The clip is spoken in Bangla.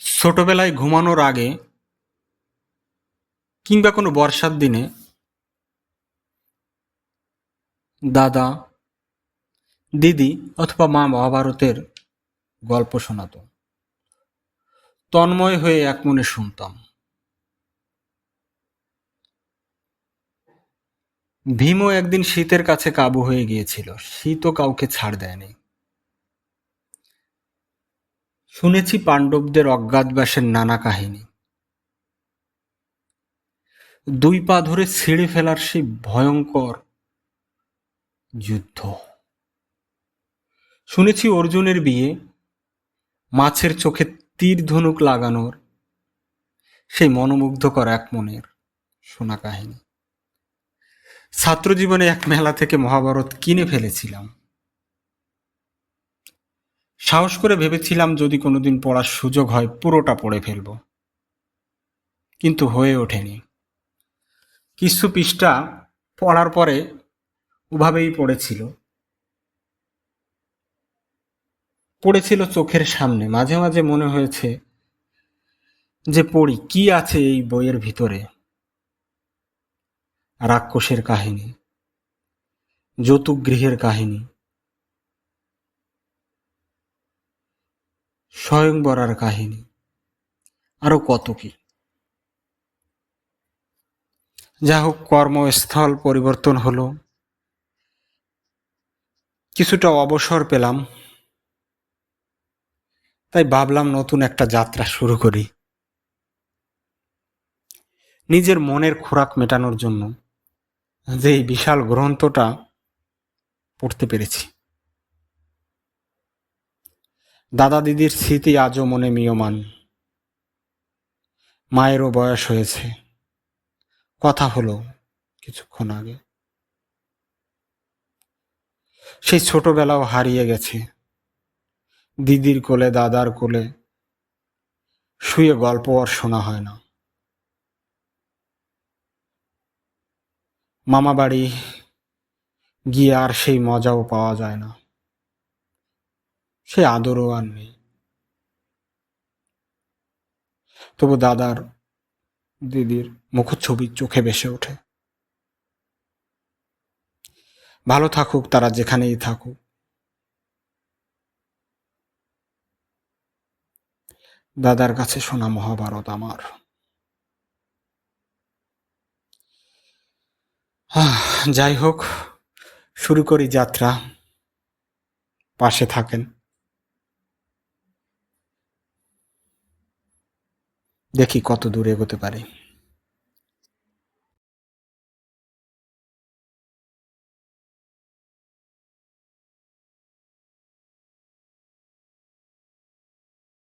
ছোটবেলায় ঘুমানোর আগে কিংবা কোনো বর্ষার দিনে দাদা, দিদি অথবা মা মহাভারতের গল্প শোনাতো। তন্ময় হয়ে এক মনে শুনতাম। ভীমও একদিন শীতের কাছে কাবু হয়ে গিয়েছিল। শীতও কাউকে ছাড় দেয়নি। শুনেছি পাণ্ডবদের অজ্ঞাতবাসের নানা কাহিনী। দুই পা ধরে ছিঁড়ে ফেলার সেই ভয়ঙ্কর যুদ্ধ। শুনেছি অর্জুনের বিয়ে, মাছের চোখে তীর ধনুক লাগানোর সেই মনোমুগ্ধকর এক মনের শোনা কাহিনী। ছাত্র জীবনে এক মেলা থেকে মহাভারত কিনে ফেলেছিলাম। সাহস করে ভেবেছিলাম যদি কোনোদিন পড়ার সুযোগ হয়, পুরোটা পড়ে ফেলব। কিন্তু হয়ে ওঠেনি। কিছু পৃষ্ঠা পড়ার পরে ওভাবেই পড়েছিল। পড়েছিল চোখের সামনে। মাঝে মাঝে মনে হয়েছে যে পড়ি, কি আছে এই বইয়ের ভিতরে? রাক্ষসের কাহিনী, যৌতুক গৃহের কাহিনী স্বয়ংবরার কাহিনী। আরও কত কি? যা হোক কর্মস্থল পরিবর্তন হলো। কিছুটা অবসর পেলাম। তাই ভাবলাম নতুন একটা যাত্রা শুরু করি। নিজের মনের খোরাক মেটানোর জন্য যে বিশাল গ্রন্থটা পড়তে পেরেছি। দাদা দিদির স্মৃতি আজও মনে মিয়মান। মায়েরও বয়স হয়েছে। কথা হলো কিছুক্ষণ আগে। সেই ছোটবেলাও হারিয়ে গেছে। দিদির কোলে, দাদার কোলে শুয়ে গল্প আর শোনা হয় না। মামা বাড়ি গিয়ে আর সেই মজাও পাওয়া যায় না। সে আদরও আর নেই। তবু দাদার দিদির মুখচ্ছবি চোখে ভেসে ওঠে। ভালো থাকুক, তারা যেখানেই থাকুক। দাদার কাছে শোনা মহাভারত আমার। যাই হোক, শুরু করি যাত্রা। পাশে থাকেন। দেখি কত দূর এগোতে পারি।